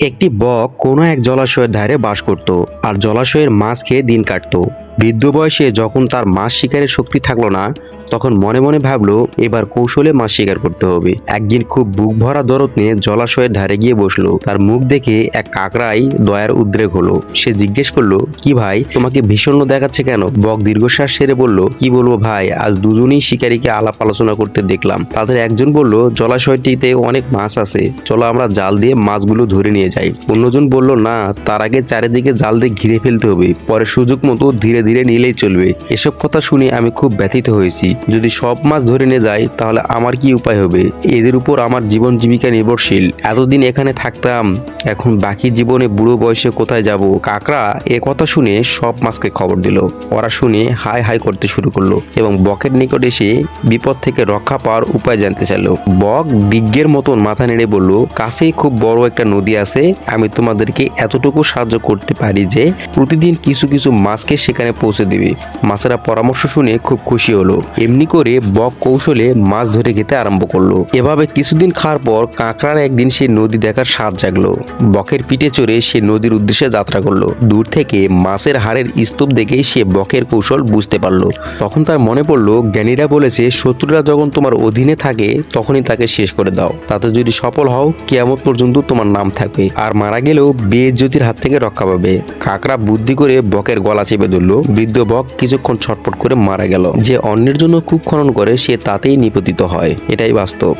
একটি বক কোনো এক জলাশয়ের ধারে বাস করত আর জলাশয়ের মাছ খেয়ে দিন কাটতো। বৃদ্ধ বয়সে যখন তার মাছ শিকারের শক্তি থাকল না, তখন মনে মনে ভাবলো এবার কৌশলে মাছ শিকার করতে হবে। একদিন খুব বুক ভরা দরদ নিয়ে জলাশয়ের ধারে গিয়ে বসল। তার মুখ দেখে এক কাকড়াই দয়ার উদ্রেক হলো। সে জিজ্ঞেস করল, কি ভাই, তোমাকে ভীষণ দেখাচ্ছে কেন? বক দীর্ঘশ্বাস সেরে বলল, কি বলব ভাই, আজ দুজনেই শিকারীকে আলাপ আলোচনা করতে দেখলাম। তাদের একজন বলল, জলাশয়টিতে অনেক মাছ আছে, চলো আমরা জাল দিয়ে মাছগুলো ধরে নিয়ে যাই। অন্যজন বলল, না, তার আগে চারিদিকে জাল দিয়ে ঘিরে ফেলতে হবে। পরে সুযোগ মতো ধীরে ধীরে নিলেই চলবে। এসব কথা শুনে আমি খুব ব্যথিত হয়েছি। যদি সব মাছ ধরে নিয়ে যায়, তাহলে আমার কি উপায় হবে? এদের উপর আমার জীবন জীবিকা নির্ভরশীল। এতদিন এখানে থাকতাম, এখন বাকি জীবনে বুড়ো বয়সে কোথায় যাব? কাকড়া এ কথা শুনে সব মাছকে খবর দিল। ওরা শুনে হাই হাই করতে শুরু করল এবং বকের নিকট এসে বিপদ থেকে রক্ষা পাওয়ার উপায় জানতে চাইলো। বক বিজ্ঞের মতন মাথা নেড়ে বলল, কাছেই খুব বড় একটা নদী আছে। আমি তোমাদেরকে এতটুকু সাহায্য করতে পারি যে প্রতিদিন কিছু কিছু মাছকে সেখানে পৌঁছে দিবে। মাছেরা পরামর্শ শুনে খুব খুশি হলো। এমনি করে বক কৌশলে মাছ ধরে খেতে আরম্ভ করল। এভাবে কিছুদিন খাওয়ার পর কাঁকড়ার একদিন সে নদী দেখার স্বাদ জাগলো। বকের পিঠে চড়ে সে নদীর উদ্দেশ্যে যাত্রা করল। দূর থেকে মাছের হাড়ের স্তূপ দেখেই সে বকের কৌশল বুঝতে পারল। তখন তার মনে পড়ল, জ্ঞানীরা বলেছে, শত্রুরা যখন তোমার অধীনে থাকে, তখনই তাকে শেষ করে দাও। তাতে যদি সফল হও, কেয়ামত পর্যন্ত তোমার নাম থাকবে। আর মারা গেলেও বেজ্যোতির হাত থেকে রক্ষা পাবে। কাকড়া বুদ্ধি করে বকের গলা চেপে ধরলো। বৃদ্ধ বক কিছুক্ষণ ছটপট করে মারা গেল। যে অন্যের জন্য কূপ খনন করে, সে তাতেই নিপতিত হয়। এটাই বাস্তব।